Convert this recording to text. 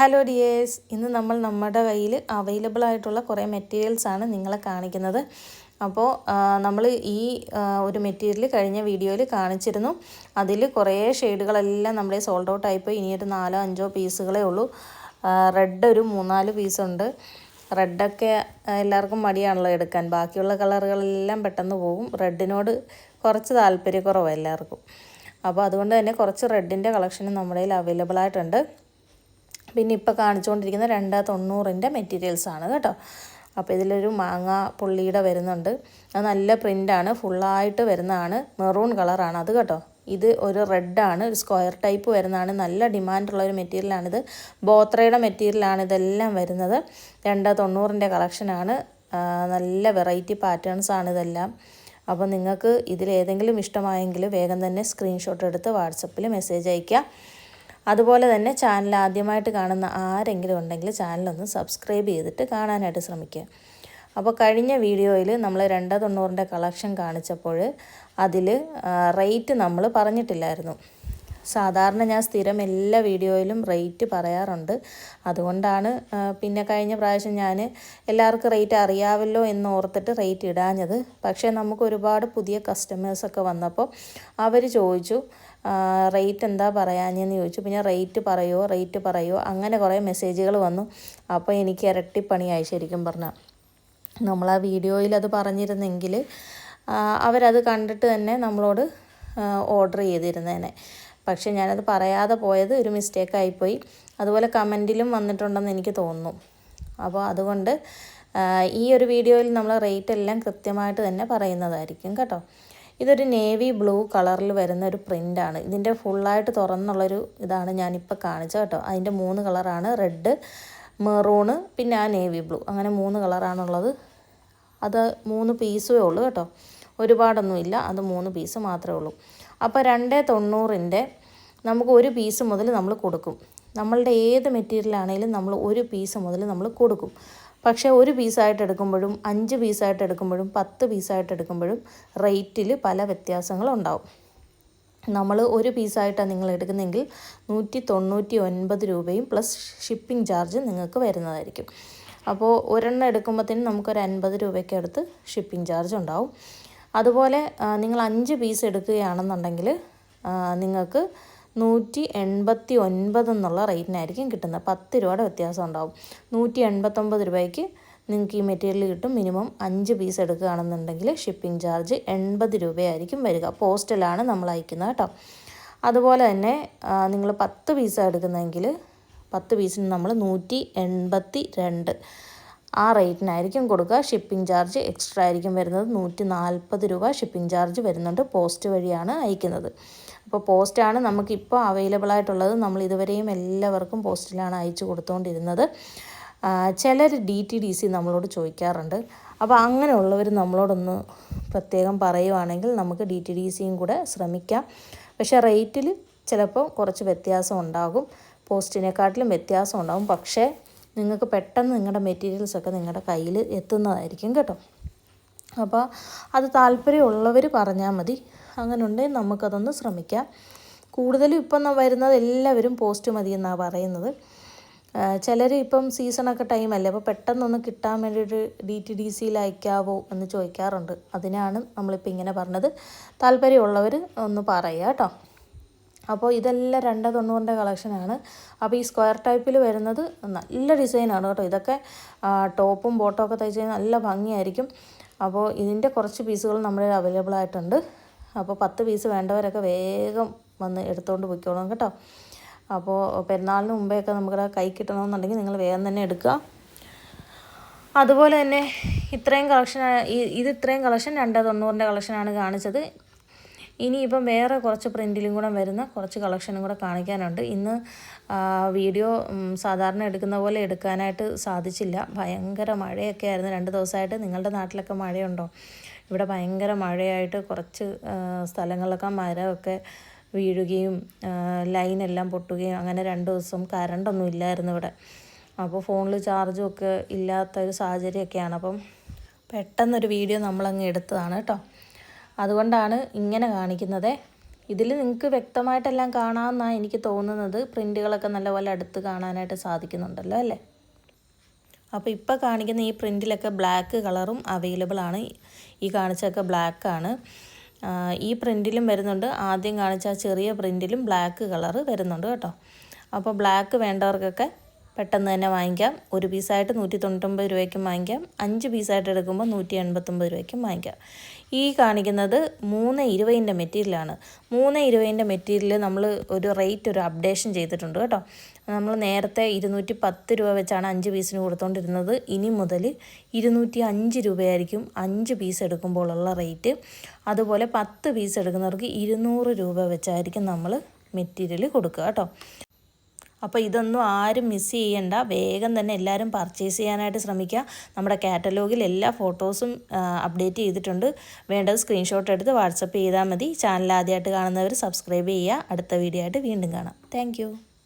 Hello dears ഇന്ന് നമ്മൾ നമ്മുടെ കയ്യിൽ അവൈലബിൾ ആയിട്ടുള്ള കുറേ മെറ്റീരിയൽസ് ആണ് നിങ്ങളെ കാണിക്കുന്നത്. അപ്പോൾ നമ്മൾ ഈ ഒരു മെറ്റീരിയൽ കഴിഞ്ഞ വീഡിയോയിൽ കാണിച്ചിരുന്നു. അതിൽ കുറേ ഷെയ്ഡുകളെല്ലാം നമ്മുടെ സോൾഡ് ഔട്ട് ആയിപ്പോയി. ഇനിയൊരു നാലോ അഞ്ചോ പീസുകളേ ഉള്ളൂ. റെഡ് ഒരു മൂന്നാൽ പീസുണ്ട് റെഡൊക്കെ എല്ലാവർക്കും മടിയാണല്ലോ എടുക്കാൻ. ബാക്കിയുള്ള കളറുകളെല്ലാം പെട്ടെന്ന് പോകും. റെഡിനോട് കുറച്ച് താല്പര്യക്കുറവാണ് എല്ലാവർക്കും. അപ്പോൾ അതുകൊണ്ട് തന്നെ കുറച്ച് റെഡിന്റെ കളക്ഷനും നമ്മുടെ കയ്യിൽ അവൈലബിൾ ആയിട്ടുണ്ട്. പിന്നെ ഇപ്പോൾ കാണിച്ചുകൊണ്ടിരിക്കുന്ന രണ്ട് തൊണ്ണൂറിന്റെ മെറ്റീരിയൽസ് ആണ് കേട്ടോ. അപ്പോൾ ഇതിലൊരു മാങ്ങ പുള്ളിയുടെ വരുന്നുണ്ട്. അത് നല്ല പ്രിന്റാണ് ഫുള്ളായിട്ട് വരുന്നതാണ്. മെറൂൺ കളറാണ് അത് കേട്ടോ. ഇത് ഒരു റെഡാണ് ഒരു സ്ക്വയർ ടൈപ്പ് വരുന്നതാണ്. നല്ല ഡിമാൻഡുള്ള ഒരു മെറ്റീരിയലാണിത് ബോത്രയുടെ മെറ്റീരിയലാണ് ഇതെല്ലാം വരുന്നത്. രണ്ട് തൊണ്ണൂറിന്റെ കളക്ഷനാണ് നല്ല വെറൈറ്റി പാറ്റേൺസ് ആണ് ഇതെല്ലാം. അപ്പോൾ നിങ്ങൾക്ക് ഇതിലേതെങ്കിലും ഇഷ്ടമായെങ്കിൽ വേഗം തന്നെ സ്ക്രീൻഷോട്ട് എടുത്ത് വാട്സപ്പിൽ മെസ്സേജ് അയയ്ക്കുക അതുപോലെ തന്നെ ചാനൽ ആദ്യമായിട്ട് കാണുന്ന ആരെങ്കിലും ഉണ്ടെങ്കിൽ ചാനലൊന്ന് സബ്സ്ക്രൈബ് ചെയ്തിട്ട് കാണാനായിട്ട് ശ്രമിക്കുക. അപ്പോൾ കഴിഞ്ഞ വീഡിയോയിൽ നമ്മൾ രണ്ട് തൊണ്ണൂറിന്റെ കളക്ഷൻ കാണിച്ചപ്പോൾ അതിൽ റേറ്റ് നമ്മൾ പറഞ്ഞിട്ടില്ലായിരുന്നു. സാധാരണ ഞാൻ സ്ഥിരം എല്ലാ വീഡിയോയിലും റേറ്റ് പറയാറുണ്ട്. അതുകൊണ്ടാണ് പിന്നെ കഴിഞ്ഞ പ്രാവശ്യം ഞാൻ എല്ലാവർക്കും റേറ്റ് അറിയാവല്ലോ എന്ന് ഓർത്തിട്ട് റേറ്റ് ഇടാഞ്ഞത്. പക്ഷേ നമുക്ക് ഒരുപാട് പുതിയ കസ്റ്റമേഴ്സൊക്കെ വന്നപ്പോൾ അവർ ചോദിച്ചു റേറ്റ് എന്താ പറയാഞ്ഞെന്ന് ചോദിച്ചു. പിന്നെ റേറ്റ് പറയുമോ റേറ്റ് പറയുമോ അങ്ങനെ കുറേ മെസ്സേജുകൾ വന്നു. അപ്പോൾ എനിക്ക് ഇരട്ടിപ്പണിയായി ശരിക്കും പറഞ്ഞാൽ. നമ്മൾ ആ വീഡിയോയിൽ അത് പറഞ്ഞിരുന്നെങ്കിൽ അവരത് കണ്ടിട്ട് തന്നെ നമ്മളോട് ഓർഡർ ചെയ്തിരുന്നേനെ. പക്ഷേ ഞാനത് പറയാതെ പോയത് ഒരു മിസ്റ്റേക്കായിപ്പോയി അതുപോലെ കമന്റിലും വന്നിട്ടുണ്ടെന്ന് എനിക്ക് തോന്നുന്നു. അപ്പോൾ അതുകൊണ്ട് ഈ ഒരു വീഡിയോയിൽ നമ്മൾ റേറ്റ് എല്ലാം കൃത്യമായിട്ട് തന്നെ പറയുന്നതായിരിക്കും കേട്ടോ. ഇതൊരു നേവി ബ്ലൂ കളറിൽ വരുന്ന ഒരു പ്രിന്റാണ് ഇതിന്റെ ഫുള്ളായിട്ട് തുറന്നുള്ളൊരു ഇതാണ് ഞാനിപ്പോൾ കാണിച്ചത് കേട്ടോ. അതിന്റെ മൂന്ന് കളറാണ്. റെഡ് മെറൂണ് പിന്നെ ആ നേവി ബ്ലൂ. അങ്ങനെ മൂന്ന് കളറാണുള്ളത്. അത് മൂന്ന് പീസേ ഉള്ളൂ കേട്ടോ. ഒരുപാടൊന്നുമില്ല. അത് മൂന്ന് പീസ് മാത്രമേ ഉള്ളൂ. അപ്പോൾ രണ്ട് തൊണ്ണൂറിന്റെ നമുക്ക് ഒരു പീസ് മുതൽ നമ്മൾ കൊടുക്കും. നമ്മളുടെ ഏത് മെറ്റീരിയൽ ആണെങ്കിലും നമ്മൾ ഒരു പീസ് മുതൽ നമ്മൾ കൊടുക്കും. പക്ഷേ ഒരു പീസായിട്ട് എടുക്കുമ്പോഴും അഞ്ച് പീസായിട്ട് എടുക്കുമ്പോഴും പത്ത് പീസായിട്ട് എടുക്കുമ്പോഴും റേറ്റിൽ പല വ്യത്യാസങ്ങളുണ്ടാവും. നമ്മൾ ഒരു പീസായിട്ടാണ് നിങ്ങൾ എടുക്കുന്നതെങ്കിൽ നൂറ്റി തൊണ്ണൂറ്റി ഒൻപത് രൂപയും പ്ലസ് ഷിപ്പിംഗ് ചാർജ് നിങ്ങൾക്ക് വരുന്നതായിരിക്കും. അപ്പോൾ ഒരെണ്ണം എടുക്കുമ്പോഴത്തേനും നമുക്കൊരു അൻപത് രൂപയ്ക്ക് അടുത്ത് ഷിപ്പിംഗ് ചാർജ് ഉണ്ടാവും. അതുപോലെ നിങ്ങൾ അഞ്ച് പീസ് എടുക്കുകയാണെന്നുണ്ടെങ്കിൽ നിങ്ങൾക്ക് നൂറ്റി എൺപത്തി ഒൻപത് എന്നുള്ള റേറ്റിനായിരിക്കും കിട്ടുന്നത്. പത്ത് രൂപയുടെ വ്യത്യാസം ഉണ്ടാവും. നൂറ്റി എൺപത്തൊമ്പത് രൂപയ്ക്ക് നിങ്ങൾക്ക് ഈ മെറ്റീരിയൽ കിട്ടും. മിനിമം അഞ്ച് പീസ് എടുക്കുകയാണെന്നുണ്ടെങ്കിൽ ഷിപ്പിംഗ് ചാർജ് എൺപത് രൂപയായിരിക്കും വരിക. പോസ്റ്റലാണ് നമ്മൾ അയക്കുന്നത് കേട്ടോ. അതുപോലെ തന്നെ നിങ്ങൾ പത്ത് പീസാണ് എടുക്കുന്നതെങ്കിൽ പത്ത് പീസിന് നമ്മൾ നൂറ്റി എൺപത്തി രണ്ട് ആ റേറ്റിനായിരിക്കും കൊടുക്കുക. ഷിപ്പിംഗ് ചാർജ് എക്സ്ട്രാ ആയിരിക്കും വരുന്നത്. നൂറ്റി നാൽപ്പത് രൂപ ഷിപ്പിംഗ് ചാർജ് വരുന്നുണ്ട് പോസ്റ്റ് വഴിയാണ് അയക്കുന്നത്. അപ്പോൾ പോസ്റ്റാണ് നമുക്കിപ്പോൾ അവൈലബിൾ ആയിട്ടുള്ളത്. നമ്മൾ ഇതുവരെയും എല്ലാവർക്കും പോസ്റ്റിലാണ് അയച്ചു കൊടുത്തുകൊണ്ടിരുന്നത് ചിലർ ഡി ടി ഡി സി നമ്മളോട് ചോദിക്കാറുണ്ട്. അപ്പോൾ അങ്ങനെയുള്ളവർ നമ്മളോടൊന്ന് പ്രത്യേകം പറയുവാണെങ്കിൽ നമുക്ക് ഡി ടി ഡി സിയും കൂടെ ശ്രമിക്കാം. പക്ഷേ റേറ്റിൽ ചിലപ്പോൾ കുറച്ച് വ്യത്യാസം ഉണ്ടാകും. പോസ്റ്റിനെക്കാട്ടിലും വ്യത്യാസം ഉണ്ടാകും. പക്ഷേ നിങ്ങൾക്ക് പെട്ടെന്ന് നിങ്ങളുടെ മെറ്റീരിയൽസൊക്കെ നിങ്ങളുടെ കയ്യിൽ എത്തുന്നതായിരിക്കും കേട്ടോ. അപ്പോൾ അത് താല്പര്യമുള്ളവർ പറഞ്ഞാൽ മതി. അങ്ങനെ ഉണ്ടെങ്കിൽ നമുക്കതൊന്ന് ശ്രമിക്കാം. കൂടുതലും ഇപ്പം വരുന്നത് എല്ലാവരും പോസ്റ്റ് മതി എന്നാണ് പറയുന്നത്. ചിലർ ഇപ്പം സീസണൊക്കെ ടൈമല്ലേ അപ്പോൾ പെട്ടെന്നൊന്ന് കിട്ടാൻ വേണ്ടിയിട്ട് ഡി ടി ഡി സിയിൽ അയക്കാവോ എന്ന് ചോദിക്കാറുണ്ട്. അതിനാണ് നമ്മളിപ്പോൾ ഇങ്ങനെ പറഞ്ഞത്. താല്പര്യമുള്ളവർ ഒന്ന് പറയുക കേട്ടോ. അപ്പോൾ ഇതെല്ലാം രണ്ട് തൊണ്ണൂറിന്റെ കളക്ഷനാണ്. അപ്പോൾ ഈ സ്ക്വയർ ടൈപ്പിൽ വരുന്നത് നല്ല ഡിസൈനാണ് കേട്ടോ. ഇതൊക്കെ ടോപ്പും ബോട്ടും ഒക്കെ തയ്ച്ച് കഴിഞ്ഞാൽ നല്ല ഭംഗിയായിരിക്കും. അപ്പോൾ ഇതിന്റെ കുറച്ച് പീസുകൾ നമ്മുടെ അവൈലബിൾ ആയിട്ടുണ്ട്. അപ്പോൾ പത്ത് പീസ് വേണ്ടവരൊക്കെ വേഗം വന്ന് എടുത്തുകൊണ്ട് പോയിക്കോളും കേട്ടോ. അപ്പോൾ പെരുന്നാളിന് മുമ്പേയൊക്കെ നമുക്കിവിടെ കൈ കിട്ടണമെന്നുണ്ടെങ്കിൽ നിങ്ങൾ വേഗം തന്നെ എടുക്കുക. അതുപോലെ തന്നെ ഇത്രയും കളക്ഷൻ ഇത് ഇത്രയും കളക്ഷൻ രണ്ട് തൊണ്ണൂറിന്റെ കളക്ഷനാണ് കാണിച്ചത്. ഇനിയിപ്പം വേറെ കുറച്ച് പ്രിന്റിലും കൂടെ വരുന്ന കുറച്ച് കളക്ഷനും കൂടെ കാണിക്കാനുണ്ട്. ഇന്ന് വീഡിയോ സാധാരണ എടുക്കുന്ന പോലെ എടുക്കാനായിട്ട് സാധിച്ചില്ല. ഭയങ്കര മഴയൊക്കെ ആയിരുന്നു. രണ്ട് ദിവസമായിട്ട് നിങ്ങളുടെ നാട്ടിലൊക്കെ മഴയുണ്ടോ? ഇവിടെ ഭയങ്കര മഴയായിട്ട് കുറച്ച് സ്ഥലങ്ങളിലൊക്കെ മരമൊക്കെ വീഴുകയും ലൈനെല്ലാം പൊട്ടുകയും അങ്ങനെ രണ്ട് ദിവസം കറണ്ടൊന്നും ഇല്ലായിരുന്നു ഇവിടെ. അപ്പോൾ ഫോണിൽ ചാർജും ഒക്കെ ഇല്ലാത്ത ഒരു സാഹചര്യമൊക്കെയാണ്. അപ്പം പെട്ടെന്നൊരു വീഡിയോ നമ്മളങ്ങ് എടുത്തതാണ് കേട്ടോ. അതുകൊണ്ടാണ് ഇങ്ങനെ കാണിക്കുന്നത്. ഇതിൽ നിങ്ങൾക്ക് വ്യക്തമായിട്ടെല്ലാം കാണാമെന്നാണ് എനിക്ക് തോന്നുന്നത്. പ്രിന്റുകളൊക്കെ നല്ലപോലെ അടുത്ത് കാണാനായിട്ട് സാധിക്കുന്നുണ്ടല്ലോ അല്ലേ? അപ്പോൾ ഇപ്പോൾ കാണിക്കുന്ന ഈ പ്രിന്റിലൊക്കെ ബ്ലാക്ക് കളറും അവൈലബിൾ ആണ്. ഈ കാണിച്ചൊക്കെ ബ്ലാക്കാണ് ഈ പ്രിന്റിലും വരുന്നുണ്ട്. ആദ്യം കാണിച്ച ചെറിയ പ്രിന്റിലും ബ്ലാക്ക് കളറ് വരുന്നുണ്ട് കേട്ടോ. അപ്പോൾ ബ്ലാക്ക് വേണ്ടവർക്കൊക്കെ പെട്ടെന്ന് തന്നെ വാങ്ങിക്കാം. ഒരു പീസായിട്ട് നൂറ്റി തൊണ്ണൂറ്റൊമ്പത് രൂപയ്ക്കും വാങ്ങിക്കാം. അഞ്ച് പീസായിട്ട് എടുക്കുമ്പോൾ നൂറ്റി എൺപത്തൊമ്പത് രൂപയ്ക്കും വാങ്ങിക്കാം. ഈ കാണിക്കുന്നത് മൂന്ന് ഇരുപതിന്റെ മെറ്റീരിയലാണ്. മൂന്ന് ഇരുപതിന്റെ മെറ്റീരിയൽ നമ്മൾ ഒരു റേറ്റ് ഒരു അപ്ഡേഷൻ ചെയ്തിട്ടുണ്ട് കേട്ടോ. നമ്മൾ നേരത്തെ ഇരുന്നൂറ്റി പത്ത് രൂപ വെച്ചാണ് അഞ്ച് പീസിന് കൊടുത്തുകൊണ്ടിരുന്നത് ഇനി മുതൽ ഇരുന്നൂറ്റി അഞ്ച് രൂപയായിരിക്കും അഞ്ച് പീസ് എടുക്കുമ്പോഴുള്ള റേറ്റ്. അതുപോലെ പത്ത് പീസ് എടുക്കുന്നവർക്ക് ഇരുന്നൂറ് രൂപ വെച്ചായിരിക്കും നമ്മൾ മെറ്റീരിയൽ കൊടുക്കുക കേട്ടോ. അപ്പോൾ ഇതൊന്നും ആരും മിസ് ചെയ്യണ്ട. വേഗം തന്നെ എല്ലാവരും പർച്ചേസ് ചെയ്യാനായിട്ട് ശ്രമിക്കുക. നമ്മുടെ കാറ്റലോഗിൽ എല്ലാ ഫോട്ടോസും അപ്ഡേറ്റ് ചെയ്തിട്ടുണ്ട്. വേണ്ടത് സ്ക്രീൻഷോട്ട് എടുത്ത് വാട്സപ്പ് ചെയ്താൽ മതി. ചാനൽ ആദ്യമായിട്ട് കാണുന്നവർ സബ്സ്ക്രൈബ് ചെയ്യുക. അടുത്ത വീഡിയോ ആയിട്ട് വീണ്ടും കാണാം. താങ്ക്